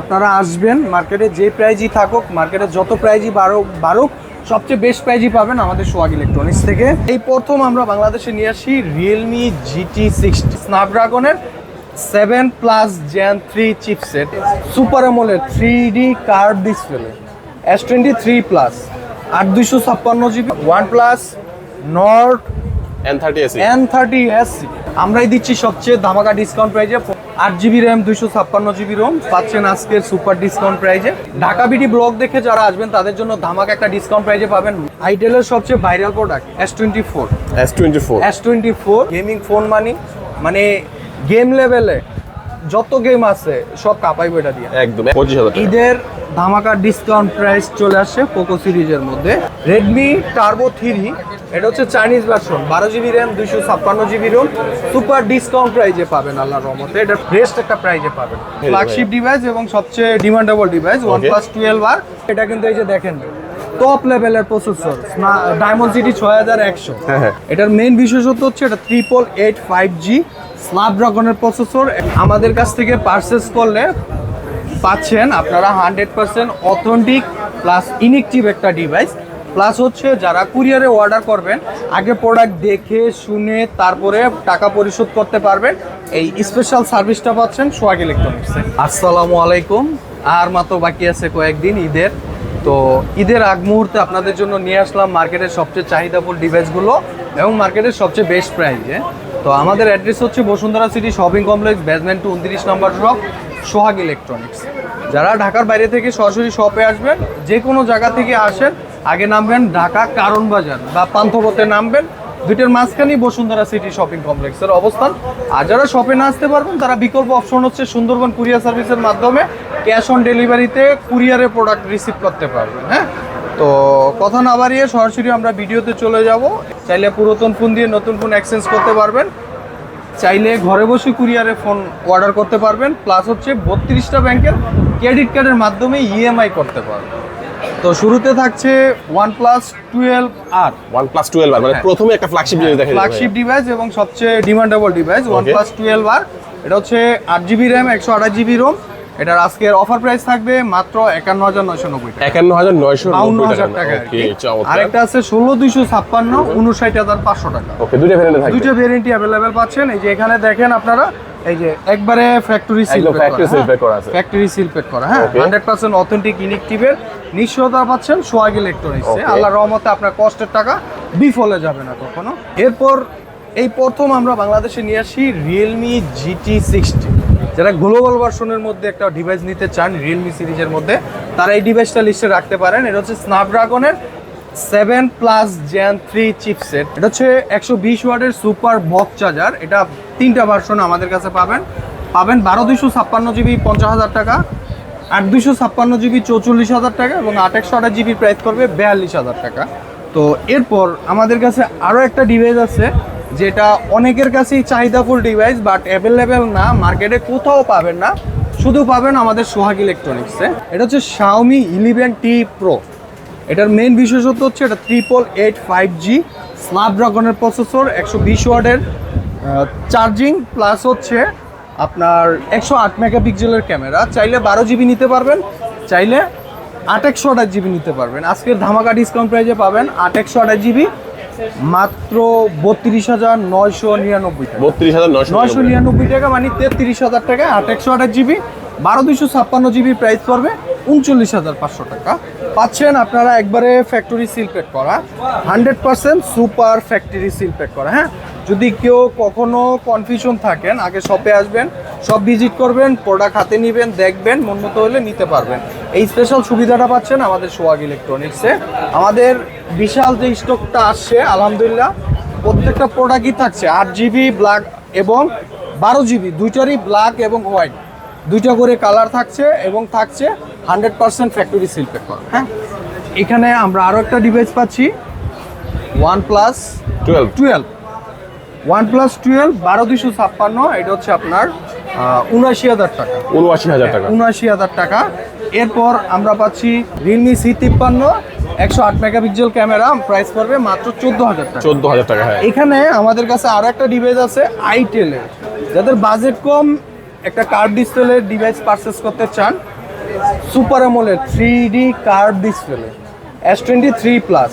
আপনারা আসবেন মার্কেটে যে প্রাইজই থাকুক মার্কেটে যত প্রাইজই বাড়ুক বাড়ুক সবচেয়ে বেস্ট প্রাইজই পাবেন আমাদের সোয়াগ ইলেকট্রনিক্স থেকে। এই প্রথম আমরা বাংলাদেশে নিয়ে আসি Realme GT sixty স্ন্যাপড্রাগনের seven plus Gen three chipset super আমলের three D curve display S twenty three plus আট দুইশো ছাপ্পান্ন GB one plus Nord N thirty S N thirty S আমরাই দিচ্ছি সবচেয়ে ধামাকা ডিসকাউন্ট প্রাইজে আট জিবি র্যাম দুইশো ছাপ্পান্ন জিবি রোম পাচ্ছেন আজকের সুপার ডিসকাউন্ট প্রাইজে ঢাকা বিডি ব্লগ দেখে যারা আসবেন তাদের জন্য ধামাকা একটা ডিসকাউন্ট প্রাইজে পাবেন আইটেলের সবচেয়ে viral product S twenty four S twenty four S twenty four gaming phone মানি মানে গেম লেভেলে যত গেম আছে সব কাপাইবে বেটা দিয়ে। একদম পঁচিশ হাজার ঈদের ধামাকা ডিসকাউন্ট প্রাইস চলে আসছে পোকো সিরিজের মধ্যে। রেডমি টার্বো থ্রি এটা হচ্ছে চাইনিজ ভার্সন বারো জিবি র্যাম দুইশো ছাপ্পান্ন জিবি রোম সুপার ডিসকাউন্ট প্রাইজে পাবেন আল্লাহর রহমতে। এটা বেস্ট একটা প্রাইজে পাবেন। ফ্ল্যাগশিপ ডিভাইস এবং সবচেয়ে demandable device one plus twelve R. এটা কিন্তু এই যে দেখেন টপ লেভেলের প্রসেসর ডায়মন্ড সিটি ছয় হাজার একশো। হ্যাঁ, হ্যাঁ। এটার মেন বিশেষত্ব হচ্ছে এটা ট্রিপল এইট ফাইভ জি স্ন্যাপড্রাগনের প্রসেসর আমাদের কাছ থেকে পারচেস করলে পাচ্ছেন আপনারা hundred percent authentic plus inactive একটা ডিভাইস প্লাস হচ্ছে যারা কুরিয়ারে অর্ডার করবেন, আগে প্রোডাক্ট দেখে, শুনে, তারপরে টাকা পরিশোধ করতে পারবেন, এই স্পেশাল সার্ভিসটা পাচ্ছেন সোয়াগ ইলেকট্রনিক্সে আসসালামু আলাইকুম। আর মাত্র বাকি আছে কয়েকদিন ঈদের। তো ঈদের আগ মুহূর্তে আপনাদের জন্য নিয়ে আসলাম মার্কেটের সবচেয়ে চাহিদাফুল ডিভাইসগুলো এবং মার্কেটের সবচেয়ে বেস্ট প্রাইসে তো আমাদের অ্যাড্রেস হচ্ছে Bashundhara city shopping complex basement two উনত্রিশ নম্বর শপ, সোহাগ ইলেকট্রনিক্স। যারা ঢাকার বাইরে থেকে সরাসরি শপে আসবেন, যে কোনো জায়গা থেকে আসেন, আগে নামবেন ঢাকা কারণ বাজার বা পান্থপথে নামবেন। দুইটার মাঝখানেই বসুন্ধরা সিটি শপিং কমপ্লেক্সের অবস্থান। আর যারা শপে না আসতে পারবেন, তারা বিকল্প অপশন হচ্ছে সুন্দরবন কুরিয়ার সার্ভিসের মাধ্যমে ক্যাশ অন ডেলিভারিতে কুরিয়ারে প্রোডাক্ট রিসিভ করতে পারবেন হ্যাঁ? তো কথা না বাড়িয়ে সরাসরি আমরা ভিডিওতে চলে যাব। চাইলে পুরাতন ফোন দিয়ে নতুন ফোন এক্সচেঞ্জ করতে পারবেন। চাইলে ঘরে বসে কুরিয়ারে ফোন অর্ডার করতে পারবেন। প্লাস হচ্ছে বত্রিশটা ব্যাংকের ক্রেডিট কার্ডের মাধ্যমে ইএমআই করতে পারবেন। তো শুরুতে থাকছে one plus twelve R one plus twelve মানে হ্যাঁ। প্রথমে একটা ফ্ল্যাগশিপ জিনিস দেখে ফ্ল্যাগশিপ ডিভাইস এবং সবচেয়ে demandable device one plus twelve R এটা হচ্ছে আট জিবি র্যাম একশো আঠাশ জিবি রোম এটার আজকের অফার প্রাইস থাকবে মাত্র একান্ন হাজার নয়শো নব্বই টাকা। একান্ন হাজার নয়শো বাউন্ন হাজার টাকা আরেকটা আছে ষোলো দুইশো ছাপ্পান্ন উনষাট হাজার পাঁচশো টাকা। ওকে দুইটা ভ্যারিয়েন্টে থাকবে। দুইটা ভেরিয়েন্টই অ্যাভেলেবেল পাচ্ছেন। এই যে এখানে দেখেন আপনারা এই যে একবারে factory seal factory seal pack করা আছে। ফ্যাক্টরি সিল প্যাক করা হ্যাঁ? Okay. হান্ড্রেড পার্সেন্ট অথেন্টিক ইলেকট্রিকের নিশ্চয়তা পাচ্ছেন সোয়াগ ইলেকট্রনিক্সে Okay. আল্লাহ রহমতে আপনার কষ্টের টাকা বিফলে যাবে না কখনো। এরপর এই প্রথম আমরা বাংলাদেশে নিয়ে আসি রিয়েলমি জিটি সিক্সটি যারা গ্লোবাল ভার্সনের মধ্যে একটা ডিভাইস নিতে চান রিয়েলমি সিরিজের মধ্যে, তারা এই ডিভাইসটা লিস্টে রাখতে পারেন। এটা হচ্ছে স্ন্যাপড্রাগনের seven plus Gen three chipset এটা হচ্ছে একশো বিশ ওয়ার্ডের সুপার বক চার্জার এটা তিনটা ভার্সন আমাদের কাছে পাবেন। পাবেন বারো দুইশো ছাপ্পান্ন জিবি পঞ্চাশ হাজার টাকা, আট দুইশো ছাপ্পান্ন জিবি চৌচল্লিশ হাজার টাকা এবং আট একশো আঠাশ জিবি প্রাইস করবে বিয়াল্লিশ হাজার টাকা। তো এরপর আমাদের কাছে আরও একটা ডিভাইস আছে যেটা অনেকের কাছেই চাহিদাফুল ডিভাইস বাট অ্যাভেলেবেল না, মার্কেটে কোথাও পাবেন না। শুধু পাবেন আমাদের সোহাগ ইলেকট্রনিক্সে এটা হচ্ছে শাওমি ইলেভেন টি প্রো এটার মেন বিশেষত্ব হচ্ছে এটা ট্রিপল এইট ফাইভ জি স্ন্যাপড্রাগনের প্রসেসর একশো বিশ ওয়ার্ডের চার্জিং প্লাস হচ্ছে আপনার একশো আট মেগাপিক্সেলের ক্যামেরা চাইলে বারো জিবি নিতে পারবেন, চাইলে আট একশো আঠাশ জিবি নিতে পারবেন। আজকের ধামাকা ডিসকাউন্ট প্রাইজে পাবেন আট একশো আঠাশ জিবি মাত্র বত্রিশ হাজার নয়শো নিরানব্বই টাকা। বত্রিশ হাজার নয়শো নিরানব্বই টাকা মানে তেত্রিশ হাজার টাকা আট একশো আঠাশ জিবি। বারো দুইশো ছাপ্পান্ন জিবি প্রাইস পড়বে উনচল্লিশ হাজার পাঁচশো টাকা। পাচ্ছেন আপনারা একবারে ফ্যাক্টরি সিল প্যাক করা। Hundred percent super factory seal pack করা হ্যাঁ? যদি কেউ কখনো কনফিউশন থাকেন আগে শপে আসবেন সব ভিজিট করবেন প্রোডাক্ট হাতে নেবেন দেখবেন মন মতো হলে নিতে পারবেন। এই স্পেশাল সুবিধাটা পাচ্ছেন আমাদের সোয়াগ ইলেকট্রনিক্সে আমাদের বিশাল যে স্টকটা আসছে আলহামদুলিল্লাহ প্রত্যেকটা প্রোডাক্টই থাকছে। আট জিবি ব্ল্যাক এবং বারো জিবি দুইটারই ব্ল্যাক এবং হোয়াইট দুইটা করে কালার থাকছে এবং থাকছে হান্ড্রেড পার্সেন্ট ফ্যাক্টরি সিল করা হ্যাঁ? এখানে আমরা আরও একটা ডিভাইস পাচ্ছি one plus twelve twelve one plus twelve বারো দুশো ছাপ্পান্ন এটা হচ্ছে আপনার উনআশি হাজার টাকা। উনআশি হাজার টাকা। উনআশি হাজার টাকা। এরপর আমরা পাচ্ছি রিয়েলমি সি তিপ্পান্ন একশো আট মেগাপিক্সেল ক্যামেরা প্রাইস পড়বে মাত্র চোদ্দ হাজার টাকা। চোদ্দ হাজার টাকা হ্যাঁ। এখানে আমাদের কাছে আরও একটা ডিভাইস আছে আইটেলের যাদের বাজেট কম একটা কার্ড ডিসপ্লের ডিভাইস পারচেস করতে চান সুপার আমলের three D curve display S twenty three plus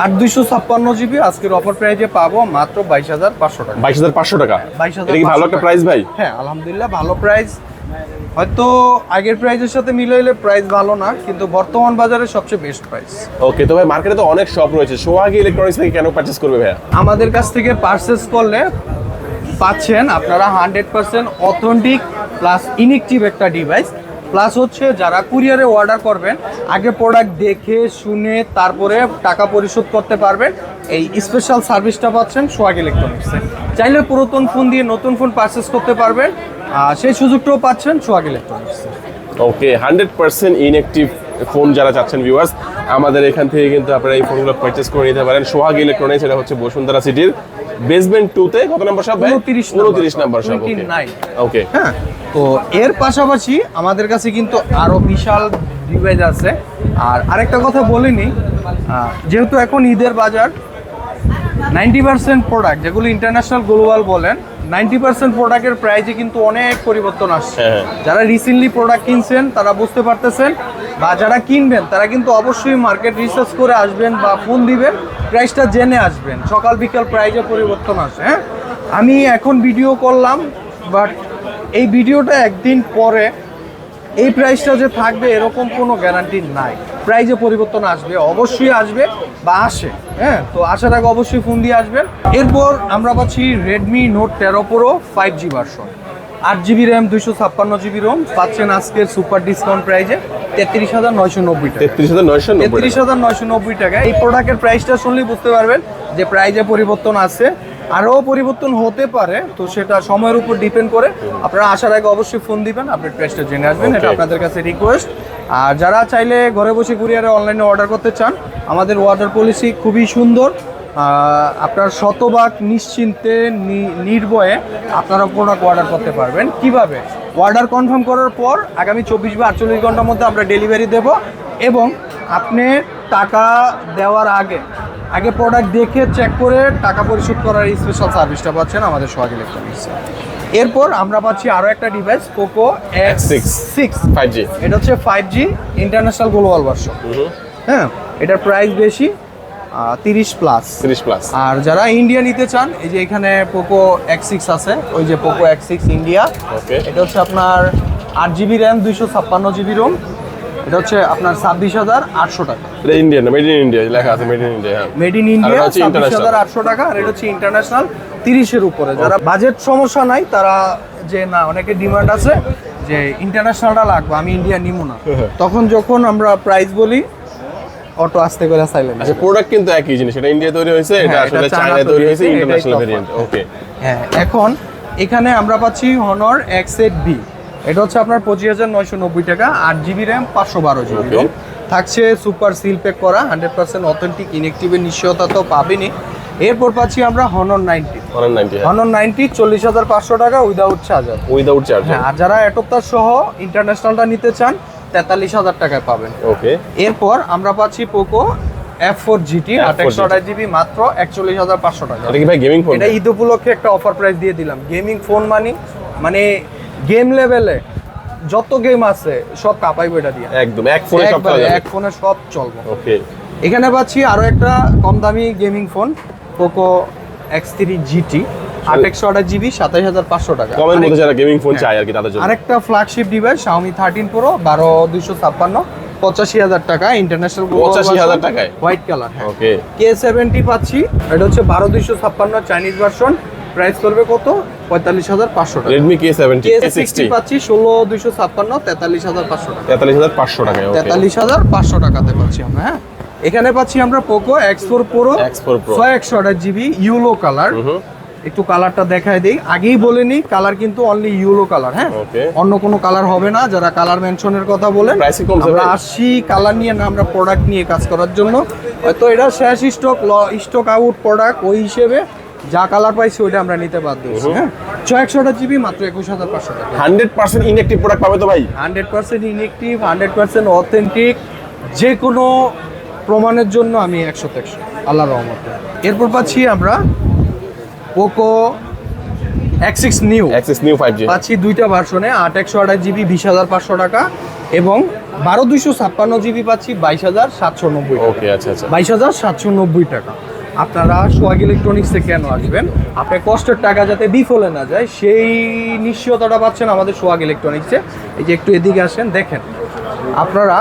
আট দুইশো ছাপ্পান্ন জিবি আজকের অফার প্রাইজে পাবো মাত্র বাইশ হাজার পাঁচশো টাকা। বাইশ হাজার পাঁচশো টাকা? বাইশ হাজার ভালো একটা প্রাইস ভাই? হ্যাঁ আলহামদুলিল্লাহ ভালো প্রাইস হয়তো আগের প্রাইসের সাথে মিলাইলে প্রাইস ভালো না কিন্তু বর্তমান বাজারে সবচেয়ে বেস্ট প্রাইস ওকে তো ভাই মার্কেটে তো অনেক শপ রয়েছে। সোহাগী ইলেকট্রনিক্স থেকে কেন পারচেস করবে ভাইয়া? আমাদের কাছ থেকে পারচেস করলে পাচ্ছেন আপনারা hundred percent authentic plus inactive একটা ডিভাইস প্লাস হচ্ছে যারা কুরিয়ারে অর্ডার করবেন, আগে প্রোডাক্ট দেখে, শুনে, তারপরে টাকা পরিশোধ করতে পারবেন। এই স্পেশাল সার্ভিসটা পাচ্ছেন সোয়াগ ইলেকট্রনিক্সে চাইলে পুরাতন ফোন দিয়ে নতুন ফোন পারচেস করতে পারবেন। আর সেই সুযোগটাও পাচ্ছেন সোয়াগ ইলেকট্রনিক্সে okay hundred percent inactive phone যারা চাচ্ছেন ভিউয়ার্স আমাদের এখান থেকে কিন্তু আপনারা এই ফোনগুলো পারচেস করে নিতে পারেন। সোহাগ ইলেকট্রনিক্স এটা হচ্ছে বসুন্ধরা সিটির বেসমেন্ট টু তে কত নাম্বার শপ ভাই? 29 উনত্রিশ নাম্বার শপ ওকে 29 ওকে হ্যাঁ তো এর পাশাপাশি আমাদের কাছে কিন্তু আরও বিশাল ডিভাইস আছে। আর আরেকটা কথা বলিনি যেহেতু এখন ঈদের বাজার নাইনটি পার্সেন্ট প্রোডাক্ট যেগুলো ইন্টারন্যাশনাল গ্লোবাল বলেন নাইনটি পার্সেন্ট প্রোডাক্টের প্রাইসে কিন্তু অনেক পরিবর্তন আসছে। হ্যাঁ। যারা রিসেন্টলি প্রোডাক্ট কিনছেন তারা বুঝতে পারতেছেন বা যারা কিনবেন তারা কিন্তু অবশ্যই মার্কেট রিসার্চ করে আসবেন বা ফোন দিবেন প্রাইসটা জেনে আসবেন। সকাল বিকাল প্রাইসে পরিবর্তন আসে হ্যাঁ? আমি এখন ভিডিও করলাম বাট এই ভিডিওটা একদিন পরে এই প্রাইসটা যে থাকবে এরকম কোনো গ্যারান্টি নাই। প্রাইজে পরিবর্তন আসবে অবশ্যই আসবে বা আসে হ্যাঁ? তো আসার আগে অবশ্যই ফোন দিয়ে আসবেন এরপর আমরা পাচ্ছি রেডমি নোট তেরো প্রো ফাইভ জি ভার্সন আট জিবি র্যাম দুইশো ছাপ্পান্ন জিবি রোম পাচ্ছেন আজকের সুপার ডিসকাউন্ট প্রাইজে তেত্রিশ হাজার নয়শো নব্বই তেত্রিশ হাজার নয়শো তেত্রিশ হাজার নয়শো নব্বই টাকা। এই প্রোডাক্টের প্রাইসটা শুনলেই বুঝতে পারবেন যে প্রাইজে পরিবর্তন আছে আরও পরিবর্তন হতে পারে তো সেটা সময়ের উপর ডিপেন্ড করে। আপনারা আসার আগে অবশ্যই ফোন দিবেন আপনার প্রাইসটা জেনে আসবেন এটা আপনাদের কাছে রিকোয়েস্ট আর যারা চাইলে ঘরে বসে কুরিয়ারে অনলাইনে অর্ডার করতে চান আমাদের অর্ডার পলিসি খুবই সুন্দর। আপনার শতভাগ নিশ্চিন্তে নির্ভয়ে আপনারা প্রোডাক্ট অর্ডার করতে পারবেন। কীভাবে? অর্ডার কনফার্ম করার পর আগামী চব্বিশ বা আটচল্লিশ ঘণ্টার মধ্যে আমরা ডেলিভারি দেব এবং আপনি টাকা দেওয়ার আগে আগে প্রোডাক্ট দেখে চেক করে টাকা পরিশোধ করার স্পেশাল সার্ভিসটা পাচ্ছেন আমাদের সোহাগ ইলেকট্রনিক্স এরপর আমরা পাচ্ছি আরও একটা device Poco X X6 six five G এটা হচ্ছে five G international global version হ্যাঁ এটার প্রাইস বেশি তিরিশ প্লাস তিরিশ প্লাস আর যারা ইন্ডিয়া নিতে চান এই যে এখানে পোকো এক্স সিক্স আছে ওই যে পোকো এক্স সিক্স ইন্ডিয়া এটা হচ্ছে আপনার আট জিবি র্যাম দুইশো ছাপ্পান্ন জিবি রোম এটা হচ্ছে আপনার ছাব্বিশ হাজার আটশো টাকা। এটা ইন্ডিয়ান মেড ইন ইন্ডিয়া লেখা আছে মেড ইন ইন্ডিয়া হ্যাঁ। মেড ইন ইন্ডিয়া ছাব্বিশ হাজার আটশো টাকা আর এটা হচ্ছে ইন্টারন্যাশনাল তিরিশের উপরে। যারা বাজেট সমস্যা নাই তারা যে না অনেকে ডিমান্ড আছে যে ইন্টারন্যাশনালটা লাগবে আমি ইন্ডিয়া নিব না। তখন যখন আমরা প্রাইস বলি অটো আসতে করে সাইলেন্ট আচ্ছা প্রোডাক্ট কিন্তু একই জিনিস এটা ইন্ডিয়া তৈরি হয়েছে এটা হ্যাঁ, আসলে চায়না তৈরি হয়েছে ইন্টারন্যাশনাল ভেরিয়েন্ট ওকে হ্যাঁ এখন এখানে আমরা পাচ্ছি হনর এক্স এইট বি এটা হচ্ছে আপনার পঁচিশ হাজার নয়শো নব্বই টাকা আট জিবি র্যাম পাঁচশো বারো জিবি Okay. থাকছে সুপার সিল প্যাক করা হান্ড্রেড পার্সেন্ট অথেন্টিক ইনেকটিভের নিশ্চয়তা তো পাবেনি এরপর পাচ্ছি আমরা Honor ninety. Ninety Honor ninety চল্লিশ হাজার পাঁচশো টাকা উইদাউট চার্জার উইদাউট চার্জ হ্যাঁ আর যারা এটোপ্তার সহ ইন্টারন্যাশনালটা নিতে চান তেতাল্লিশ হাজার টাকায় পাবেন। ওকে এরপর আমরা পাচ্ছি Poco F four GT F4 আঠাশশো আঠাশ জিবি মাত্র একচল্লিশ হাজার পাঁচশো টাকা। ভাই গেমিং ফোন এটা ঈদ উপলক্ষে একটা অফার প্রাইস দিয়ে দিলাম। গেমিং ফোন মানি মানে গেম লেভেলে যত গেম আছে সব কাপাইবো এটা দিয়ে। একদম এক ফোনে সব একবারে, চলে এক ফোনে সব চলবে। ওকে এখানে পাচ্ছি আরও একটা কম দামি gaming phone Poco X three GT আট একশো আঠাশ জিবি সাতাশ হাজার পাঁচশো টাকা। কমের মধ্যে যারা গেমিং ফোন। চায় আর কি তাদের জন্য। আরেকটা flagship device Xiaomi thirteen pro বারো দুইশো ছাপ্পান্ন পঁচাশি হাজার টাকা ইন্টারন্যাশনাল 85,000 টাকায়? White colour okay K seventy পাচ্ছি এটা হচ্ছে বারো দুইশো ছাপ্পান্ন চাইনিজ ভার্সন প্রাইস করবে কত? পঁয়তাল্লিশ হাজার পাঁচশো টাকা। Redmi K seventy K sixty পাচ্ছি ষোলো দুইশো ছাপ্পান্ন তেতাল্লিশ হাজার পাঁচশো টাকা। তেতাল্লিশ হাজার পাঁচশো ওকে তেতাল্লিশ হাজার পাঁচশো টাকাতে পাচ্ছি আমরা হ্যাঁ। এখানে পাচ্ছি আমরা Poco X four pro X4 Pro। ছয় একশো আঠাশ জিবি ইউলো কালার একটু কালারটা দেখায় দিই। আগেই বলে নিই কালার কিন্তু অনলি ইউলো কালার হ্যাঁ। অন্য কোনো কালার হবে না যারা কালার মেনশনের কথা বলেন। কি আমরা? আসি কালার নিয়ে না আমরা প্রোডাক্ট নিয়ে কাজ করার জন্য। হয়তো এটা শেষ স্টক স্টক আউট প্রোডাক্ট ওই হিসেবে যা কালার পাইছি ওইটা আমরা নিতে বাধ্য হয়েছি হ্যাঁ? ছয় একশো আঠাশ জিবি মাত্র একুশ হাজার পাঁচশো টাকা। হান্ড্রেড পার্সেন্ট ইনএক্টিভ প্রোডাক্ট পাবে তো ভাই? Hundred percent inactive hundred percent authentic যে কোনো প্রমাণের জন্য আমি একশো একশো আল্লাহ রহমতে। এরপর পাচ্ছি আমরা পোকো এক্স নিউ অ্যাক্সেস নিউ ফাইভ জি পাচ্ছি দুইটা ভার্সনে আট একশো আঠাশ জিবি বিশ হাজার পাঁচশো টাকা এবং বারো দুইশো ছাপ্পান্ন জিবি পাচ্ছি বাইশ হাজার সাতশো নব্বই ওকে আচ্ছা আচ্ছা। বাইশ হাজার সাতশো নব্বই টাকা। আপনারা সোয়াগ ইলেকট্রনিক্সে কেন আসবেন? আপনার কষ্টের টাকা যাতে বিফলে না যায়, সেই নিশ্চয়তাটা পাচ্ছেন আমাদের সোয়াগ ইলেকট্রনিক্সে। এই যে একটু এদিকে আসেন, দেখেন, আপনারা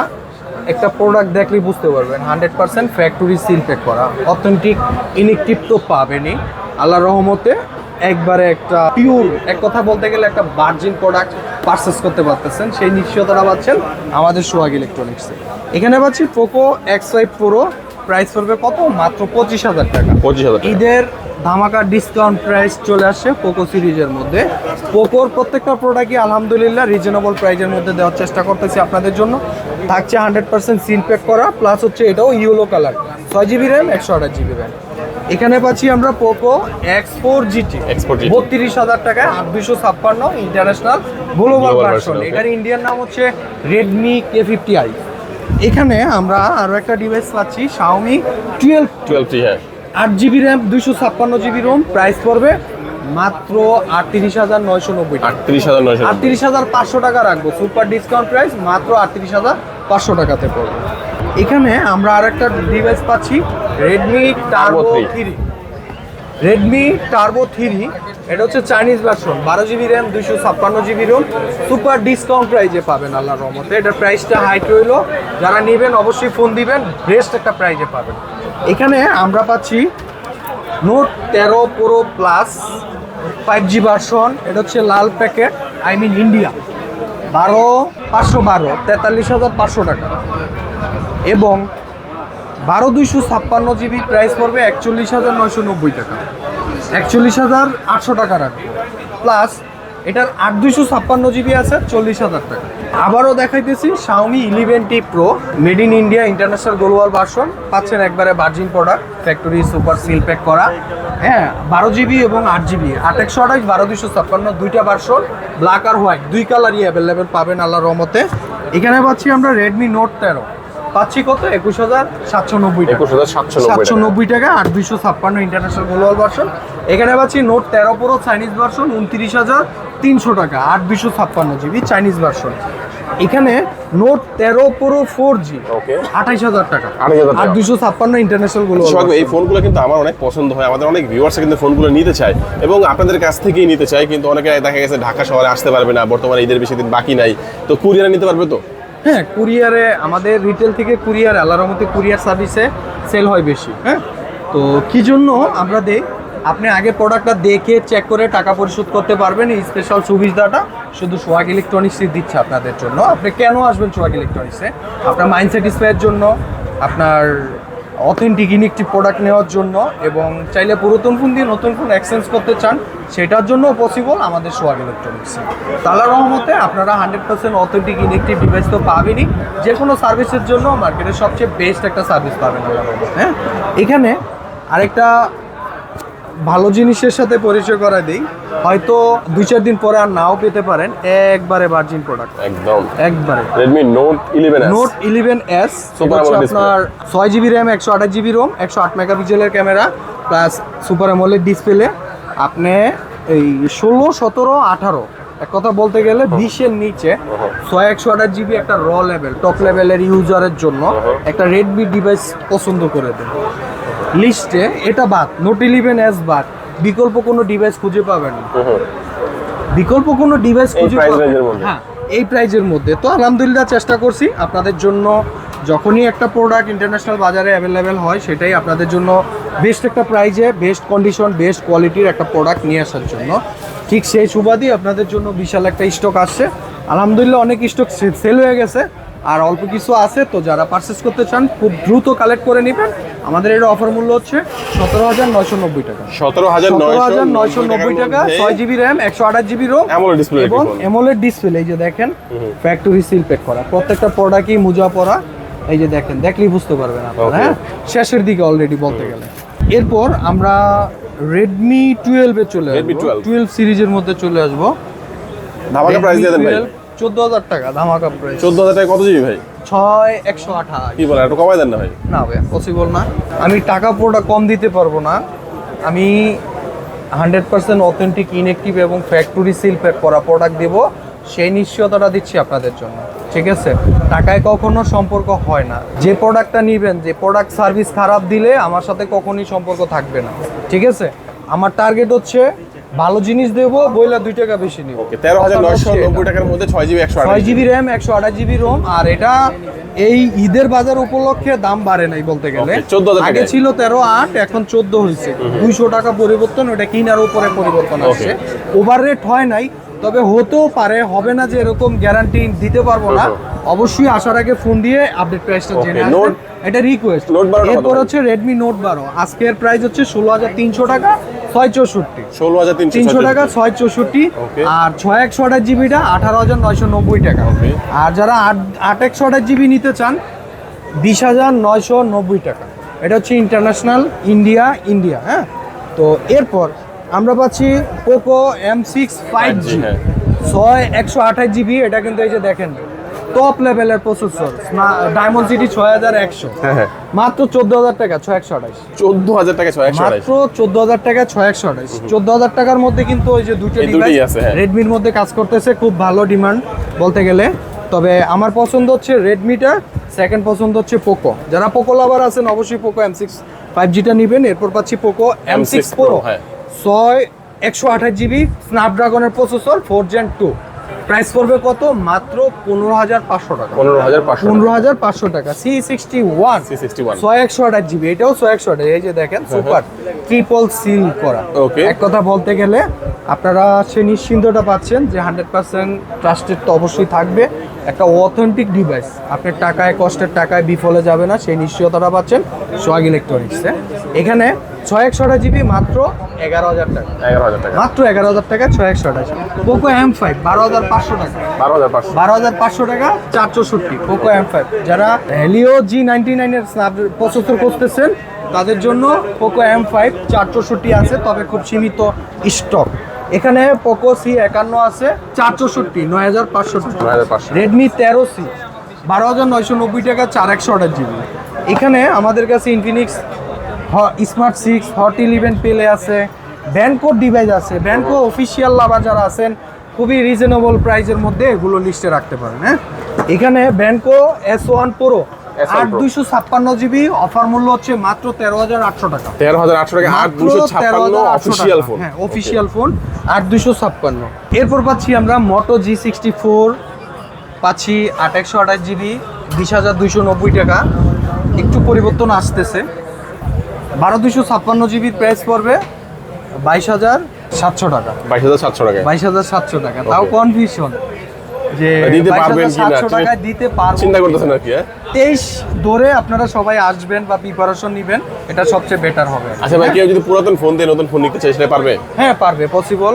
একটা প্রোডাক্ট দেখলেই বুঝতে পারবেন hundred percent factory seal pack করা অথেন্টিক ইনেকটিভ তো পাবেনই। আল্লাহ রহমতে একবারে একটা পিওর এক কথা বলতে গেলে একটা ভার্জিন প্রোডাক্ট পারচেস করতে পারতেছেন, সেই নিশ্চয়তাটা পাচ্ছেন আমাদের সোহাগ ইলেকট্রনিক্সে। এখানে পাচ্ছি Poco X five pro price পড়বে কত? মাত্র পঁচিশ হাজার টাকা। পঁচিশ হাজার ঈদের ধামাকা ডিসকাউন্ট প্রাইস চলে আসছে পোকো সিরিজের মধ্যে। পোকোর প্রত্যেকটা প্রোডাক্টই আলহামদুলিল্লাহ রিজনেবল প্রাইসের মধ্যে দেওয়ার চেষ্টা করতেছি আপনাদের জন্য। থাকছে হান্ড্রেড পার্সেন্ট সিল প্যাক করা প্লাস হচ্ছে এটাও ইউলো কালার ছয় জিবি র্যাম একশো আঠাশ জিবি র্যাম এখানে পাচ্ছি আমরা Poco X four GT X4 GT বত্রিশ হাজার টাকায় আট দুশো ছাপ্পান্ন ইন্টারন্যাশনাল গ্লোবাল ভার্সন এটার ইন্ডিয়ান নাম হচ্ছে রেডমি কে ফিফটি আই এখানে আমরা আরও একটা ডিভাইস পাচ্ছি শাওমি টুয়েলভ টুয়েলভ হ্যাঁ। আট জিবি র্যাম দুইশো ছাপ্পান্ন জিবি রোম প্রাইস পড়বে মাত্র আটত্রিশ হাজার নয়শো নব্বই আটত্রিশ হাজার নয়শো আটত্রিশ হাজার পাঁচশো টাকা রাখব সুপার ডিসকাউন্ট প্রাইস মাত্র আটত্রিশ হাজার পাঁচশো টাকাতে পড়বে। এখানে আমরা আর একটা ডিভাইস পাচ্ছি Redmi turbo three Redmi turbo three এটা হচ্ছে চাইনিজ ভার্সন বারো জিবি র্যাম দুইশো ছাপ্পান্ন জিবি রোম সুপার ডিসকাউন্ট প্রাইজে পাবেন আল্লাহ রহমতে। এটার প্রাইসটা হাইট রইল। যারা নেবেন অবশ্যই ফোন দিবেন বেস্ট একটা প্রাইজে পাবেন। এখানে আমরা পাচ্ছি নোট তেরো pro plus five G version এটা হচ্ছে লাল প্যাকেট আই মিন ইন্ডিয়া বারো, পাঁচশো বারো, তেতাল্লিশ হাজার পাঁচশো টাকা। এবং বারো দুইশো ছাপ্পান্ন জিবি প্রাইস পড়বে একচল্লিশ হাজার নয়শো নব্বই টাকা। একচল্লিশ হাজার আটশো টাকা রাখবে। প্লাস এটার আট দুইশো ছাপ্পান্ন জিবি আছে, চল্লিশ হাজার টাকা। আবারও দেখাইতেছি Xiaomi eleven T pro made in India international global version পাচ্ছেন একবারে virgin product factory super seal pack করা। হ্যাঁ বারো জিবি এবং আট জিবি আট একশো আঠাশ, বারো দুইশো ছাপ্পান্ন, দুইটা ভার্সন ব্ল্যাক আর হোয়াইট দুই কালারই অ্যাভেলেবেল পাবেন আল্লাহ রহমতে। এখানে পাচ্ছি আমরা রেডমি নোট তেরো। পাচ্ছি কত? একুশ হাজার সাতশো নব্বই একুশ হাজার সাতশো নব্বই সাতশো টাকা নব্বই টাকা আট দুইশো ছাপ্পান্ন ইন্টারন্যাশনাল গ্লোবাল ভার্সন এখানে পাচ্ছি নোট তেরো প্রো চাইনিজ ভার্সন উনত্রিশ হাজার তিনশো টাকা আট দুইশো ছাপ্পান্ন জিবি চাইনিজ ভার্সন এখানে নোট তেরো প্রো ফোর জি. আঠাইশ হাজার টাকা 28,000 টাকা। আট দুইশো ছাপ্পান্ন ইন্টারন্যাশনাল গ্লোবাল সোহাগ এই ফোনগুলো কিন্তু আমার অনেক পছন্দ হয় আমাদের অনেক ভিউয়ার্স কিন্তু ফোনগুলো নিতে চায় এবং আপনাদের কাছ থেকেই নিতে চায় কিন্তু অনেকে দেখা গেছে ঢাকা শহরে আসতে পারবে না বর্তমানে ঈদের বেশি দিন বাকি নাই তো কুরিয়ারে নিতে পারবে তো? হ্যাঁ কুরিয়ারে আমাদের রিটেল থেকে কুরিয়ার, আল্লাহর মধ্যে কুরিয়ার সার্ভিসে সেল হয় বেশি হ্যাঁ? তো কি জন্য আমরা দেই? আপনি আগে প্রোডাক্টটা দেখে চেক করে টাকা পরিশোধ করতে পারবেন, এই স্পেশাল সুবিধাটা। শুধু সোহাগ ইলেকট্রনিক্সই দিচ্ছে আপনাদের জন্য। আপনি কেন আসবেন সোহাগ ইলেকট্রনিক্সে আপনার মাইন্ড স্যাটিসফাইয়ের জন্য, আপনার অথেন্টিক ইনেকটিভ প্রোডাক্ট নেওয়ার জন্য এবং চাইলে পুরাতন ফোন দিয়ে নতুন ফোন এক্সচেঞ্জ করতে চান, সেটার জন্য পসিবল আমাদের সোয়াগ ইলেকট্রনিক্স তালা রহমতে আপনারা hundred percent authentic inactive device তো পাবেনই। যে কোনো সার্ভিসের জন্য মার্কেটের সবচেয়ে বেস্ট একটা সার্ভিস পাবেন আল্লাহর রহমত হ্যাঁ? এখানে আরেকটা ভালো জিনিসের সাথে পরিচয় করা দিই। হয়তো দুই চার দিন পরে আর নাও পেতে পারেন একবারে ভার্জিন প্রোডাক্ট একদম। একবারে। Redmi note eleven note eleven S Super AMOLED display। আপনার ছয় জিবি র্যাম একশো আঠাশ জিবি রোম একশো আট মেগাপিক্সেলের camera plus super AMOLED display আপনি এই ষোলো সতেরো আঠারো এক কথা বলতে গেলে বিশের নিচে ছয় একশো আঠাশ জিবি একটা র লেভেল টপ লেভেলের ইউজারের জন্য একটা রেডমি ডিভাইস পছন্দ করে দেন। লিস্টে এটা বাদ নোট ইলেভেন এস বাদ। বিকল্প কোনো ডিভাইস খুঁজে পাবেন না। বিকল্প কোনো ডিভাইস খুঁজে পাবেন- হ্যাঁ এই প্রাইজের মধ্যে। তো আলহামদুলিল্লাহ চেষ্টা করছি। আপনাদের জন্য যখনই একটা প্রোডাক্ট ইন্টারন্যাশনাল বাজারে অ্যাভেলেবেল হয় সেটাই আপনাদের জন্য বেস্ট একটা প্রাইজে বেস্ট কন্ডিশন বেস্ট কোয়ালিটির একটা প্রোডাক্ট নিয়ে আসার জন্য। ঠিক সেই সুবাদই আপনাদের জন্য বিশাল একটা স্টক আসছে। আলহামদুলিল্লাহ অনেক স্টক সেল হয়ে গেছে। আর অল্প কিছু আছে তো যারা পারচেস করতে চান খুব দ্রুত কালেক্ট করে নেবেন। আমাদের এটা অফার মূল্য হচ্ছে সতেরো হাজার নয়শো নব্বই টাকা। সতেরো হাজার হাজার নয়শো নব্বই টাকা ছয় জিবি র্যাম একশো আঠাশ জিবি রোম display এবং। এমোলেড ডিসপ্লে এই যে দেখেন ফ্যাক্টরি সিল প্যাক করা। প্রত্যেকটা প্রোডাক্টই মুজা পরা এই যে দেখেন দেখলেই বুঝতে পারবেন আপনারা হ্যাঁ? শেষের দিকে অলরেডি বলতে গেলে। এরপর আমরা রেডমি টুয়েলভে চলে আসব। টুয়েলভ সিরিজের মধ্যে চলে আসব। ধামাকা প্রাইস দিয়ে দেন ভাই। চোদ্দ হাজার টাকা ধামাকা প্রাইস চোদ্দ হাজার টাকা কত জিবি ভাই? ছয় একশো আঠাশ। কি বলেন একটু কমাই দেন না ভাই? না ভাই পসিবল না। আমি টাকা পুরোটা কম দিতে পারব না। আমি হান্ড্রেড পার্সেন্ট অথেন্টিক ইনএক্টিভ এবং ফ্যাক্টরি সিল করা প্রোডাক্ট দিব। সেই নিশ্চয়তাটা দিচ্ছি আপনাদের জন্য। ঠিক আছে? টাকায় কখনো সম্পর্ক হয় না। যে প্রোডাক্টটা নেবেন যে প্রোডাক্ট সার্ভিস খারাপ দিলে আমার সাথে কখনোই সম্পর্ক থাকবে না। ঠিক আছে? আমার টার্গেট হচ্ছে ভালো জিনিস দেবো বইলা দুই টাকা বেশি নিব। ওকে তেরো হাজার নয়শো নব্বই টাকার মধ্যে ছয় জিবি একশো ছয় জিবি। র্যাম একশো আঠাশ জিবি রোম আর এটা এই ঈদের বাজার উপলক্ষে দাম বাড়ে নাই বলতে গেলে। Okay, 14,000 আগে ছিল তেরো আট এখন চোদ্দ হয়েছে। দুইশো টাকা পরিবর্তন ওটা কিনার উপরে পরিবর্তন আসছে। ওভার রেট হয় নাই তবে হতেও পারে হবে না যে এরকম গ্যারান্টি দিতে পারব না। অবশ্যই আসার আগে ফোন দিয়ে আপডেট প্রাইসটা জেনে আসবেন এটা রিকোয়েস্ট Note 12 টা এরপর হচ্ছে রেডমি নোট বারো। আজকের প্রাইস হচ্ছে ষোলো হাজার তিনশো টাকা। ছয় চৌষট্টি ষোলো হাজার তিনশো টাকা ছয় চৌষট্টি আর ছয় একশো আঠাশ জিবিটা আঠারো হাজার নয়শো নব্বই টাকা. আর যারা আট আট একশো আঠাশ জিবি নিতে চান বিশ হাজার নয়শো নব্বই টাকা। এটা হচ্ছে ইন্টারন্যাশনাল ইন্ডিয়া ইন্ডিয়া হ্যাঁ? তো এরপর আমরা পাচ্ছি Poco M six five G. ছয় একশো আঠাশ জিবি এটা কিন্তু এই যে দেখেন টপ লেভেলের প্রসেসর ডায়মন্ড সিটি ছয় হাজার একশো। হ্যাঁ হ্যাঁ। মাত্র চোদ্দ হাজার টাকা ছয় একশো আঠাশ। চোদ্দ হাজার টাকা ছয় একশো মাত্র চোদ্দ হাজার টাকা ছয় একশো আঠাশ। চোদ্দ হাজার টাকার মধ্যে কিন্তু ওই যে দুটো ডিভাইস হ্যাঁ। রেডমির মধ্যে কাজ করতেছে খুব ভালো ডিমান্ড বলতে গেলে। তবে আমার পছন্দ হচ্ছে রেডমিটা সেকেন্ড পছন্দ হচ্ছে পোকো যারা পোকো লাভার আছেন অবশ্যই পোকো এম সিক্স ফাইভ জিটা নেবেন। এরপর পাচ্ছি পোকো এম সিক্স প্রো। ছয় একশো আঠাশ GB স্ন্যাপড্রাগনের processor four Gen two price পড়বে কত? মাত্র পনেরো হাজার পাঁচশো টাকা। পনেরো হাজার পাঁচশো পনেরো হাজার পাঁচশো টাকা। C sixty one C sixty one ছয় একশো আঠাশ জিবি। এটাও ছয় একশো আঠাশ। এই যে দেখেন সুপার। ট্রিপল সিল করা। ওকে এক কথা বলতে গেলে আপনারা সে নিশ্চিন্তটা পাচ্ছেন যে হান্ড্রেড পার্সেন্ট ট্রাস্টেড তো অবশ্যই থাকবে। একটা অথেন্টিক ডিভাইস আপনার টাকায় কষ্টের টাকায় বিফলে যাবে না সেই নিশ্চয়তাটা পাচ্ছেন সোয়াগ ইলেকট্রনিক্সে এখানে ছয় একশো আঠাশ জিবি মাত্র এগারো হাজার টাকা। এগারো হাজার টাকা। মাত্র এগারো হাজার টাকা ছয় একশো আঠাশ পোকো এম ফাইভ বারো হাজার পাঁচশো টাকা। বারো হাজার পাঁচশো। বারো হাজার পাঁচশো টাকা চার চৌষট্টি পোকো এম ফাইভ যারা হেলিও জি নাইনটি নাইনের স্ন্যাপ প্রসেসর করতেছেন তাদের জন্য পোকো এম ফাইভ চার চৌষট্টি আছে তবে খুব সীমিত স্টক এখানে পোকো সি একান্ন আছে চার চৌষট্টি নয় হাজার পাঁচশো রেডমি তেরো সি বারো হাজার নয়শো নব্বই টাকা চার একশো আঠাশ জিবি। এখানে আমাদের কাছে Infinix smart six hot eleven পেলে আছে ব্যানকোর ডিভাইস আছে। ব্যানকো অফিসিয়াল লাভার যারা আছেন খুবই রিজনেবল প্রাইসের মধ্যে এগুলো লিস্টে রাখতে পারেন হ্যাঁ? এখানে ব্যানকো এস ওয়ান প্রো S1 আট দুইশো ছাপ্পান্ন জিবি অফার মূল্য হচ্ছে মাত্র তেরো হাজার আটশো টাকা। তেরো হাজার আটশো টাকা আট দুশো ছাপ্পান্ন অফিসিয়াল ফোন হ্যাঁ অফিসিয়াল ফোন আট দুশো ছাপ্পান্ন। এরপর পাচ্ছি আমরা মোটো জি সিক্সটি ফোর পাচ্ছি আট একশো আঠাশ জিবি বিশ হাজার দুইশো নব্বই টাকা। একটু পরিবর্তন আসতেছে। বারো দুশো ছাপ্পান্ন জিবির প্রাইস পড়বে বাইশ হাজার সাতশো টাকা। বাইশ হাজার সাতশো টাকা বাইশ হাজার সাতশো টাকা। তাও কনফিউশন যে দিতে পারবেন কিনা? টাকায় দিতে পারব চিন্তা করতেছেন আর কি হ্যাঁ? তেইশ ধরে আপনারা সবাই আসবেন বা প্রিপারেশন নেবেন এটা সবচেয়ে বেটার হবে আচ্ছা ভাই কেউ যদি পুরাতন ফোন দিয়ে নতুন ফোন নিতে চাই সেটা পারবে? হ্যাঁ পারবে পসিবল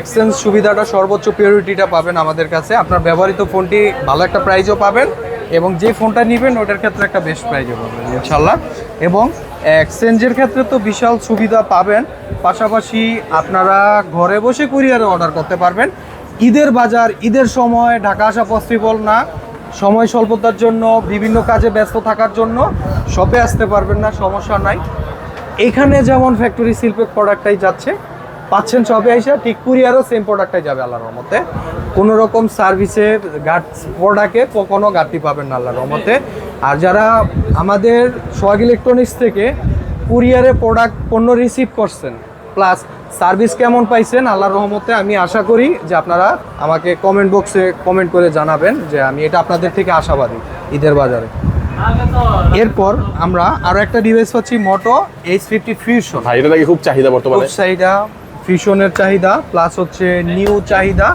এক্সচেঞ্জ সুবিধাটা সর্বোচ্চ পিওরিটিটা পাবেন আমাদের কাছে। আপনার ব্যবহৃত ফোনটি ভালো একটা প্রাইজও পাবেন এবং যে ফোনটা নেবেন ওটার ক্ষেত্রে একটা বেস্ট প্রাইজও পাবেন ইনশাল্লাহ এবং এক্সচেঞ্জের ক্ষেত্রে তো বিশাল সুবিধা পাবেন। পাশাপাশি আপনারা ঘরে বসে কুরিয়ারে অর্ডার করতে পারবেন। ঈদের বাজার, ঈদের সময় ঢাকা আসা পসিবল না। সময় স্বল্পতার জন্য, বিভিন্ন কাজে ব্যস্ত থাকার জন্য শপে আসতে পারবেন না, সমস্যা নাই। এখানে যেমন ফ্যাক্টরি শিল্পের প্রোডাক্টটাই যাচ্ছে, পাচ্ছেন সবে এসে, ঠিক কুরিয়ারও সেম প্রোডাক্টটাই যাবে আল্লাহর রহমতে। কোনো রকম সার্ভিসে ঘাট প্রোডাক্টে কোনো ঘাটতি পাবেন না আল্লাহর রহমতে। আর যারা আমাদের সোয়াগ ইলেকট্রনিক্স থেকে কুরিয়ারে প্রোডাক্ট পণ্য রিসিভ করছেন প্লাস সার্ভিস কেমন পাইছেন আল্লাহর রহমতে আমি আশা করি যে আপনারা আমাকে কমেন্ট বক্সে কমেন্ট করে জানাবেন যে আমি এটা আপনাদের থেকে আশাবাদী ঈদের বাজারে। এরপর আমরা আরও একটা ডিভাইস পাচ্ছি মোটো এইচ ফিফটি ফিউশন এটা নাকি খুব চাহিদা বর্তমানে। খুব চাহিদা ফিউশনের চাহিদা প্লাস হচ্ছে নিউ চাহিদা।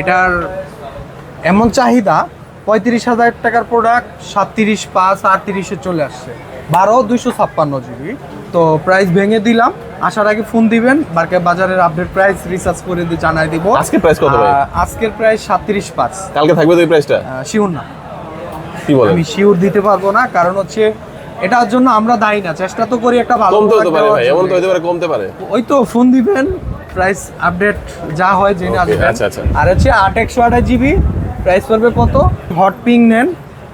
এটার এমন চাহিদা পঁয়ত্রিশ হাজার টাকার প্রোডাক্ট সাতত্রিশ পাঁচ আটত্রিশে চলে আসছে। বারো দুইশো ছাপ্পান্ন জিবি তো প্রাইস ভেঙে দিলাম। আসার আগে ফোন দিবেন বারকে বাজারের আপডেট প্রাইস রিসার্চ করে দিয়ে জানাই দিব। আজকে প্রাইস কত ভাই? আজকের প্রাইস সাতত্রিশ পাঁচ। কালকে থাকবে তো এই প্রাইসটা শিওর না। কি বলেন? আমি শিওর দিতে পারব না কারণ হচ্ছে এটার জন্য আমরা দায়ী না। চেষ্টা তো করি একটা ভালো কমতে হতে পারে ভাই এমন তো হতে পারে কমতে পারে। ওই তো ফোন দিবেন প্রাইস আপডেট যা হয় জেনে আসবেন। আচ্ছা, আচ্ছা। আর হচ্ছে আট একশো আঠাশ জিবি প্রাইস পড়বে কত? হট পিং নেন।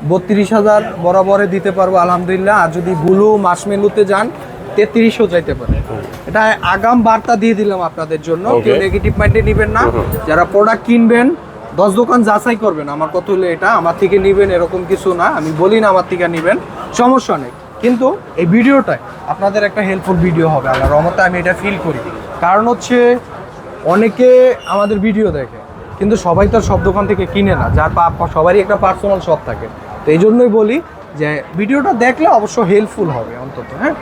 বত্রিশ হাজার বরাবরে দিতে পারব আলহামদুলিল্লাহ। আর যদি ব্লু মাসমেলুতে যান তেত্রিশও যাইতে পারে। এটা আগাম বার্তা দিয়ে দিলাম আপনাদের জন্য। কেউ নেগেটিভ মাইন্ডে নেবেন না। যারা প্রোডাক্ট কিনবেন দশ দোকান যাচাই করবেন আমার কত হলো এটা আমার থেকে নিবেন এরকম কিছু না আমি বলি না আমার থেকে নিবেন সমস্যা নেই। কিন্তু এই ভিডিওটায় আপনাদের একটা হেল্পফুল ভিডিও হবে আল্লাহ রহমতে আমি এটা ফিল করি। কারণ হচ্ছে অনেকে আমাদের ভিডিও দেখে কিন্তু সবাই তো আর সব দোকান থেকে কিনে না। যার সবারই একটা পার্সোনাল শপ থাকে। তো এই জন্যই বলি যে ভিডিওটা দেখলে অবশ্য হেল্পফুল হবে অন্তত হ্যাঁ?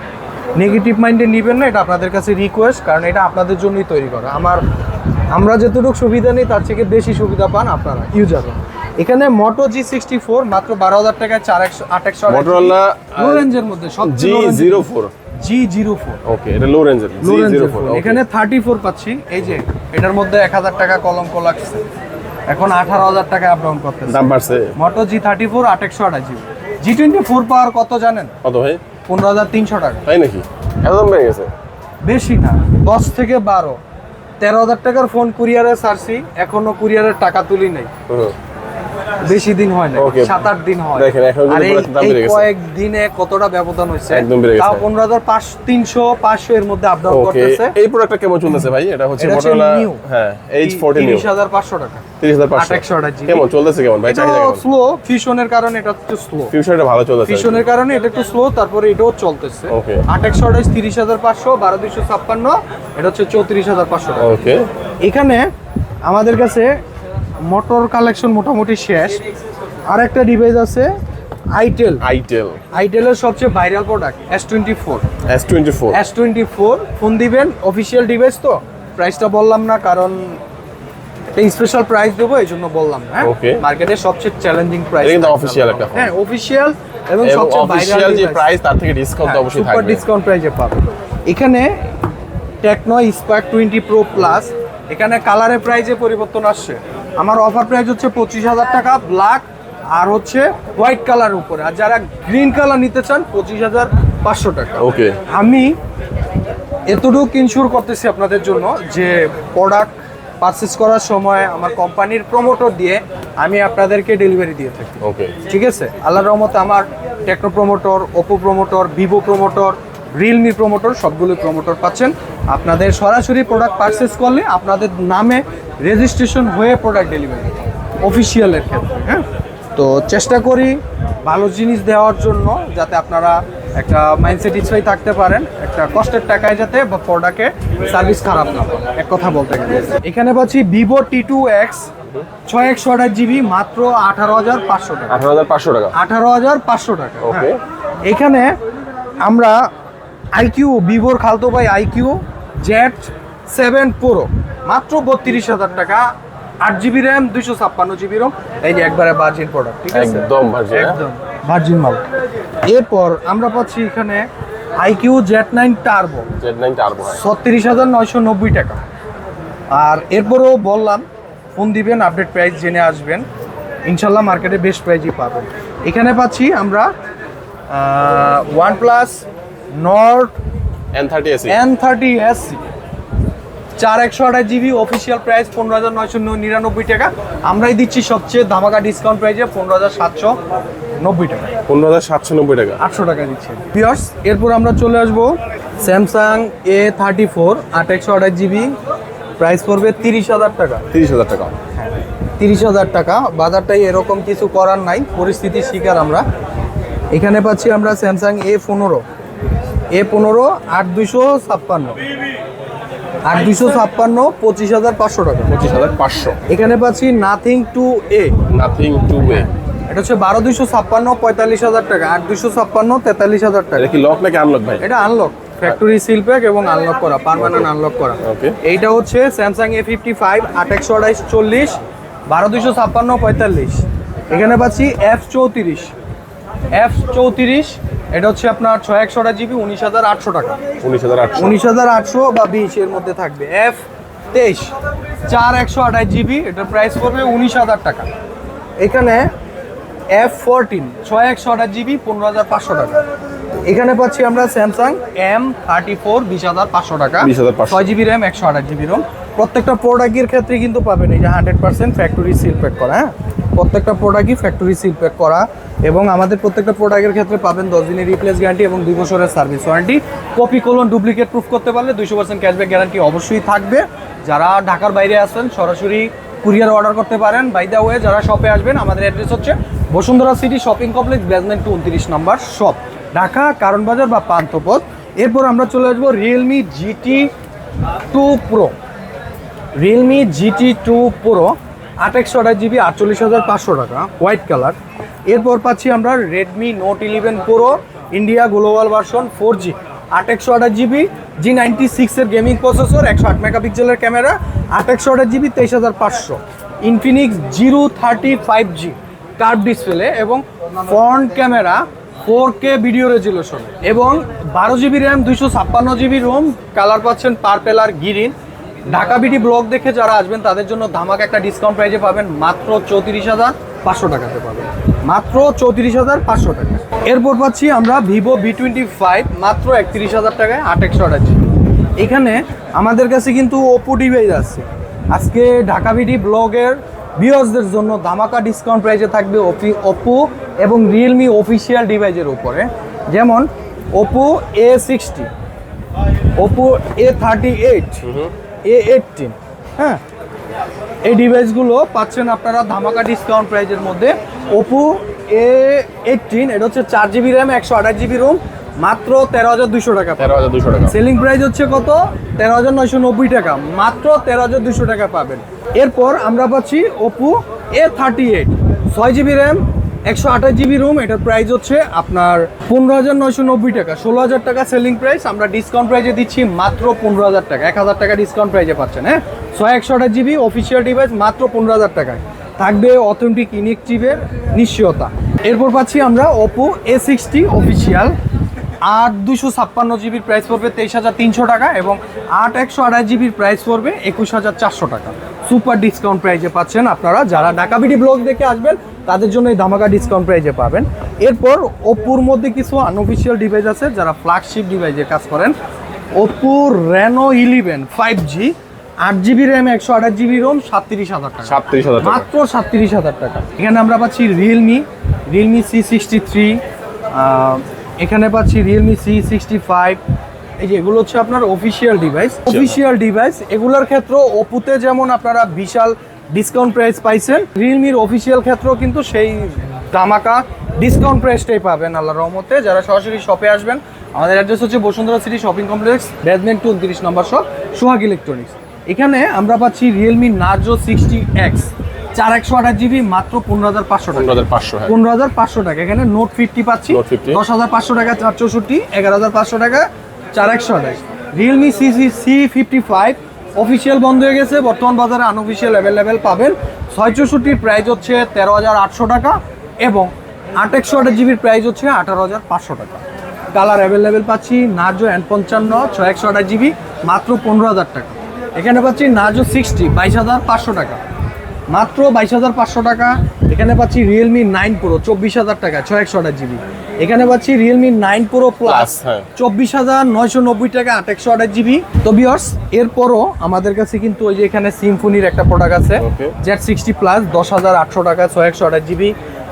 নেগেটিভ মাইন্ডে নেবেন না এটা আপনাদের কাছে রিকোয়েস্ট কারণ এটা আপনাদের জন্যই তৈরি করা। আমার আমরা যতটুকু সুবিধা নেই তার থেকে বেশি সুবিধা পান আপনারা ইউজাররা এখানে মোটো জি সিক্সটি ফোর মাত্র বারো হাজার টাকায় চার একশো আট একশো Motorola, লো রেঞ্জের মধ্যে G zero four G zero four okay এটা লো রেঞ্জের লো রেঞ্জের এখানে থার্টি ফোর পাচ্ছি এই যে এটার মধ্যে এক হাজার টাকা কলঙ্ক লাগছে এখন আঠারো হাজার টাকা আপ ডাউন করতেছে। দাম বাড়ছে। মোটো জি থার্টি ফোর আট একশো আঠাশ জি টোয়েন্টি ফোর পাওয়ার কত জানেন? কত ভাই? পনেরো হাজার তিনশো টাকা। তাই নাকি? একদম দাম বেড়ে গেছে। বেশি না দশ থেকে বারো। তেরো হাজার টাকার ফোন কুরিয়ারে সারছি এখনও কুরিয়ারের টাকা তুলি নাই। বেশি দিন হয় না. সাত আট দিন হয়। দেখেন, এখন এই-। কয়েক দিনে কতটা ব্যবধান হয়েছে? একদম বেড়ে গেছে। তাও পনেরো হাজার পাঁচশো তিনশো পাঁচশো এর মধ্যে আপ ডাউন করতেছে। এই প্রোডাক্টটা কেমন চলতেছে ভাই? এটা হচ্ছে new। হ্যাঁ এইচ ফোরটিন তিরিশ হাজার পাঁচশো টাকা। তিরিশ হাজার পাঁচশো। 828 GB কেমন চলতেছে কেমন ভাই? চাহিদা স্লো ফিউশনের কারণে এটা একটু স্লো ভালো চলতেছে ফিউশনের কারণে এটা একটু স্লো তারপরে এটাও চলতেছে. আট একশো আঠাশ তিরিশ হাজার পাঁচশো বারো দুইশো ছাপ্পান্ন এটা হচ্ছে চৌত্রিশ হাজার পাঁচশো টাকা। ওকে এখানে আমাদের কাছে মোটর কালেকশন মোটামুটি শেষ। আর একটা ডিভাইস আছে আইটেল আইটেল আইটেলের সবচেয়ে viral product S twenty four S twenty four S twenty four phone দিবেন অফিসিয়াল ডিভাইস তো। প্রাইসটা বললাম না কারণ স্পেশাল প্রাইস দেবো এই জন্য বললাম হ্যাঁ? Okay. মার্কেটের সবচেয়ে চ্যালেঞ্জিং প্রাইস কিন্তু official একটা হ্যাঁ অফিসিয়াল এবং সবচেয়ে অফিসিয়াল ভাইরাল যে প্রাইস তার থেকে ডিসকাউন্ট তো অবশ্যই সুপার থাকবে। ডিসকাউন্ট প্রাইসে পাবেন। এখানে Tecno Spark twenty pro plus এখানে কালারের প্রাইজে পরিবর্তন আসছে। আমার অফার প্রাইস হচ্ছে পঁচিশ হাজার টাকা ব্ল্যাক আর হচ্ছে হোয়াইট কালার উপরে। আর যারা গ্রিন কালার নিতে চান পঁচিশ হাজার পাঁচশো টাকা। ওকে আমি এতটুকু ইনশিওর করতেছি আপনাদের জন্য যে প্রোডাক্ট পারচেস করার সময় আমার কোম্পানির প্রমোটর দিয়ে আমি আপনাদেরকে ডেলিভারি দিয়ে থাকি। ওকে ঠিক আছে? আল্লাহর রহমতে আমার Tecno promoter Oppo promoter Vivo promoter Realme promoter সবগুলো প্রমোটর পাচ্ছেন। আপনাদের সরাসরি প্রোডাক্ট পারচেস করলে আপনাদের নামে রেজিস্ট্রেশন হয়ে প্রোডাক্ট ডেলিভারি অফিসিয়ালের ক্ষেত্রে হ্যাঁ? তো চেষ্টা করি ভালো জিনিস দেওয়ার জন্য যাতে আপনারা একটা মাইন্ড স্যাটিসফাই থাকতে পারেন একটা কষ্টের টাকায় যাতে বা প্রোডাক্টে সার্ভিস খারাপ না এক কথা বলতে গেলে। এখানে পাচ্ছি ভিভো টি টু এক্স ছয় একশো আঠাশ জিবি মাত্র আঠারো হাজার পাঁচশো টাকা। আঠারো হাজার পাঁচশো টাকা। আঠারো হাজার পাঁচশো টাকা। এখানে আমরা আইকিউ ভিভোর খালতো ভাই আইকিউ জেড সেভেন প্রো। মাত্র বত্রিশ হাজার টাকা। আট জিবি র্যাম দুইশো ছাপ্পান্ন জিবি রোম এই যে একবারে বার্জিন প্রোডাক্ট ঠিক আছে? একদম ভার্জিন একদম ভার্জিন মাল। এরপর আমরা পাচ্ছি এখানে iQOO Z nine Turbo Z nine Turbo ছত্রিশ হাজার নয়শো নব্বই টাকা। আর এরপরও বললাম ফোন দিবেন আপডেট প্রাইস জেনে আসবেন। ইনশাল্লাহ মার্কেটে বেস্ট প্রাইজই পাবেন। এখানে পাচ্ছি আমরা OnePlus Nord N thirty SE N thirty SE চার একশো আঠাশ জিবি অফিসিয়াল প্রাইস পনেরো হাজার নয়শো নিরানব্বই টাকা। আমরাই দিচ্ছি সবচেয়ে ধামাকা ডিসকাউন্ট প্রাইসে পনেরো হাজার সাতশো নব্বই টাকা। পনেরো হাজার সাতশো নব্বই টাকা। আটশো টাকা দিচ্ছে। পিয়ার্স এরপর আমরা চলে আসব স্যামসাং এ থার্টি ফোর আট একশো আঠাশ জিবি প্রাইস পড়বে তিরিশ হাজার টাকা। তিরিশ হাজার টাকা। তিরিশ হাজার টাকা। বাজারটাই এরকম কিছু করার নাই পরিস্থিতির শিকার আমরা। এখানে পাচ্ছি আমরা স্যামসাং এ পনেরো। এ পনেরো আট দুইশো ছাপ্পান্ন। আট দুইশো ছাপ্পান্ন পঁচিশ হাজার পাঁচশো টাকা। পঁচিশ হাজার পাঁচশো। এখানে পাচ্ছি Nothing two A. Nothing two way এটা হচ্ছে বারো দুশো ছাপ্পান্ন পঁয়তাল্লিশ হাজার টাকা। আট দুশো ছাপ্পান্ন তেতাল্লিশ হাজার টাকা। কি লক নাকি আনলক ভাই? এটা আনলক ফ্যাক্টরি সিল প্যাক এবং আনলক করা পার্মানেন্ট আনলক করা. এইটা হচ্ছে স্যামসাং এ ফিফটি ফাইভ আট একশো আঠাইশ চল্লিশ বারো দুশো ছাপ্পান্ন পঁয়তাল্লিশ। এখানে পাচ্ছি এফ চৌত্রিশ। এফ চৌত্রিশ এটা হচ্ছে আপনার ছয় একশো আঠাশ জিবি উনিশ হাজার আটশো টাকা। উনিশ হাজার আটশো। উনিশ হাজার আটশো বা বিশ এর মধ্যে থাকবে। এফ তেইশ চার একশো আঠাশ জিবি এটার প্রাইস পড়বে উনিশ হাজার টাকা। এখানে এফ ফোরটিন ছয় একশো আঠাশ জিবি পনেরো হাজার পাঁচশো টাকা। এখানে পাচ্ছি আমরা স্যামসাং এম থার্টি ফোর বিশ হাজার পাঁচশো টাকা। 20,500 ছয় জিবি র্যাম একশো আঠাশ জিবি রোম প্রত্যেকটা প্রোডাক্টের ক্ষেত্রে কিন্তু পাবেন এই যে hundred percent factory seal pack করা হ্যাঁ? প্রত্যেকটা প্রোডাক্টই ফ্যাক্টরি সিল প্যাক করা এবং আমাদের প্রত্যেকটা প্রোডাক্টের ক্ষেত্রে পাবেন দশ দিনের রিপ্লেস গ্যারান্টি এবং দুই বছরের service warranty copy clone duplicate proof করতে পারলে দুইশো পার্সেন্ট ক্যাশব্যাক গ্যারান্টি অবশ্যই থাকবে। যারা ঢাকার বাইরে আসেন সরাসরি কুরিয়ার অর্ডার করতে পারেন। বাই দ্য ওয়ে যারা শপে আসবেন, আমাদের অ্যাড্রেস হচ্ছে Bashundhara city shopping complex basement two উনত্রিশ নম্বর শপ ঢাকা কারণ বাজার বা পান্থপথ। এরপর আমরা চলে আসব Realme GT two pro Realme GT two pro আট একশো আঠাশ জিবি আটচল্লিশ হাজার পাঁচশো টাকা হোয়াইট কালার এরপর পাচ্ছি আমরা Redmi Note eleven Pro India global version four G আট একশো আঠাশ জিবি জি নাইনটি সিক্সের গেমিং প্রসেসর একশো আট মেগাপিক্সেলের ক্যামেরা আট একশো আঠাশ জিবি তেইশ হাজার পাঁচশো। Infinix zero thirty five G curve display এবং front camera four K video resolution এবং বারো জিবি র্যাম দুইশো ছাপ্পান্ন জিবি রোম কালার পাচ্ছেন পার্পেল আর গিরিন ঢাকা বিডি ব্লগ দেখে যারা আসবেন, তাদের জন্য ধামাক একটা ডিসকাউন্ট প্রাইজে পাবেন মাত্র চৌত্রিশ হাজার পাঁচশো টাকাতে পাবেন মাত্র চৌত্রিশ হাজার পাঁচশো টাকা। এরপর পাচ্ছি আমরা ভিভো ভি টোয়েন্টি ফাইভ, মাত্র একত্রিশ হাজার টাকায় আট একশো জিবি এখানে আমাদের কাছে কিন্তু ওপো ডিভাইস আছে। আজকে ঢাকা বিডি ব্লগের ভিউয়ার্সদের জন্য ধামাকা ডিসকাউন্ট প্রাইসে থাকবে ওপি ওপো এবং রিয়েলমি অফিসিয়াল ডিভাইসের উপরে। যেমন Oppo A sixty Oppo A thirty eight A eighteen হ্যাঁ? এই ডিভাইসগুলো পাচ্ছেন আপনারা ধামাকা ডিসকাউন্ট প্রাইজের মধ্যে। ওপো এ এইটিন এটা হচ্ছে চার জিবি র্যাম একশো আঠাশ জিবি রোম মাত্র তেরো হাজার দুশো টাকা। তেরো হাজার দুশো টাকা। সেলিং প্রাইস হচ্ছে কত? তেরো হাজার নয়শো নব্বই টাকা। মাত্র তেরো হাজার দুশো টাকা পাবেন। এরপর আমরা পাচ্ছি ওপো এ থার্টি এইট ছয় জিবি র্যাম একশো আঠাশ জিবি রুম, এটার প্রাইস হচ্ছে আপনার পনেরো হাজার নয়শো নব্বই টাকা। ষোলো হাজার টাকা সেলিং প্রাইস আমরা ডিসকাউন্ট প্রাইজে দিচ্ছি মাত্র পনেরো হাজার টাকা। এক হাজার টাকা ডিসকাউন্ট প্রাইজে পাচ্ছেন হ্যাঁ? ছয় একশো আঠাশ জিবি অফিসিয়াল ডিভাইস মাত্র পনেরো হাজার টাকায়। থাকবে অথেন্টিক ইনেকটিভের নিশ্চয়তা। এরপর পাচ্ছি আমরা ওপো এ সিক্সটি অফিসিয়াল আট দুশো ছাপ্পান্ন জিবির প্রাইস পড়বে তেইশ হাজার তিনশো টাকা এবং আট একশো আড়াই জিবির প্রাইস পড়বে একুশ হাজার চারশো টাকা। সুপার ডিসকাউন্ট প্রাইজে পাচ্ছেন আপনারা, যারা ঢাকাবিডি ব্লগ দেখে আসবেন তাদের জন্য এই ধামাকা ডিসকাউন্ট প্রাইজে পাবেন। এরপর ওপ্পোর মধ্যে কিছু আনঅফিসিয়াল ডিভাইস আছে যারা ফ্ল্যাগশিপ ডিভাইসে কাজ করেন। Oppo Reno eleven five G আট জিবি র্যাম একশো আঠাশ জিবি রোম সাতত্রিশ হাজার টাকা। সাতত্রিশ হাজার মাত্র সাতত্রিশ হাজার টাকা। এখানে আমরা পাচ্ছি Realme Realme C sixty three এখানে পাচ্ছি রিয়েলমি সি সিক্সটি ফাইভ এই যে এগুলো হচ্ছে আপনার অফিসিয়াল ডিভাইস অফিসিয়াল ডিভাইস এগুলোর ক্ষেত্রে ওপুতে যেমন আপনারা বিশাল ডিসকাউন্ট প্রাইস পাইছেন। রিয়েলমির অফিসিয়াল ক্ষেত্রেও কিন্তু সেই দামাকা ডিসকাউন্ট প্রাইসটাই পাবেন আল্লাহ রহমতে। যারা সরাসরি শপে আসবেন আমাদের অ্যাড্রেস হচ্ছে Bashundhara city shopping complex basement two উনত্রিশ নম্বর শপ সোহাগ ইলেকট্রনিক্স এখানে আমরা পাচ্ছি রিয়েলমি নার্জো সিক্সটি এক্স চার একশো আঠাশ জিবি মাত্র পনেরো হাজার পাঁচশো টাকা। পনেরো হাজার পাঁচশো হ্যাঁ। পনেরো হাজার পাঁচশো টাকা। এখানে নোট ফিফটি পাচ্ছি। দশ হাজার পাঁচশো টাকা চার চৌষট্টি এগারো হাজার পাঁচশো টাকা চার একশো আঠাশ। Realme C C C fifty five official বন্ধ হয়ে গেছে, বর্তমান বাজারে আনঅফিসিয়াল অ্যাভেলেবেল পাবেন। ছয় চৌষট্টির প্রাইস হচ্ছে তেরো হাজার আটশো টাকা এবং আট একশো আঠাশ জিবির প্রাইস হচ্ছে আঠারো হাজার পাঁচশো টাকা। কালার অ্যাভেলেবেল পাচ্ছি নার্জো এন পঞ্চান্ন, ছয় একশো আঠাশ জিবি, মাত্র পনেরো হাজার টাকা। এখানে পাচ্ছি নার্জো সিক্সটি বাইশ হাজার পাঁচশো টাকা। মাত্র বাইশ হাজার পাঁচশো টাকা। এখানে পাচ্ছি রিয়েলমি নাইন প্রো চব্বিশ হাজার টাকা, ছয় একশো আঠাশ জিবি। এখানে পাচ্ছি রিয়েলমি নাইন প্রো প্লাস। চব্বিশ হাজার নয়শো নব্বই টাকা আট একশো আঠাশ জিবি তো বিয়ার্স এরপরও আমাদের কাছে কিন্তু ওই যে এখানে সিম্ফোনির একটা প্রোডাক্ট আছে. জেড সিক্সটি প্লাস দশ হাজার আটশো টাকা ছয় একশো আঠাশ জিবি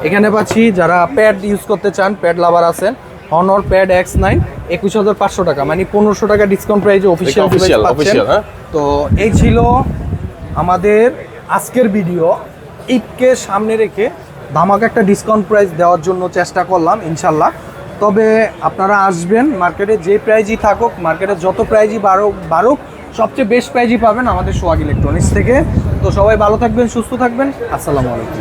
এখানে পাচ্ছি যারা প্যাড ইউজ করতে চান প্যাড লাভার আছেন হনর প্যাড এক্স নাইন একুশ হাজার পাঁচশো টাকা মানে পনেরোশো টাকা ডিসকাউন্ট প্রাইজে অফিসিয়াল? তো এই ছিল আমাদের আজকের ভিডিও ঈদকে সামনে রেখে ধামাকা একটা ডিসকাউন্ট প্রাইস দেওয়ার জন্য চেষ্টা করলাম, ইনশাল্লাহ। তবে আপনারা আসবেন মার্কেটে যে প্রাইজই থাকুক মার্কেটে যত প্রাইজই বাড়ুক বাড়ুক, সবচেয়ে বেস্ট প্রাইজই পাবেন আমাদের সোয়াগ ইলেকট্রনিক্স থেকে। তো সবাই ভালো থাকবেন, সুস্থ থাকবেন। আসসালামু আলাইকুম।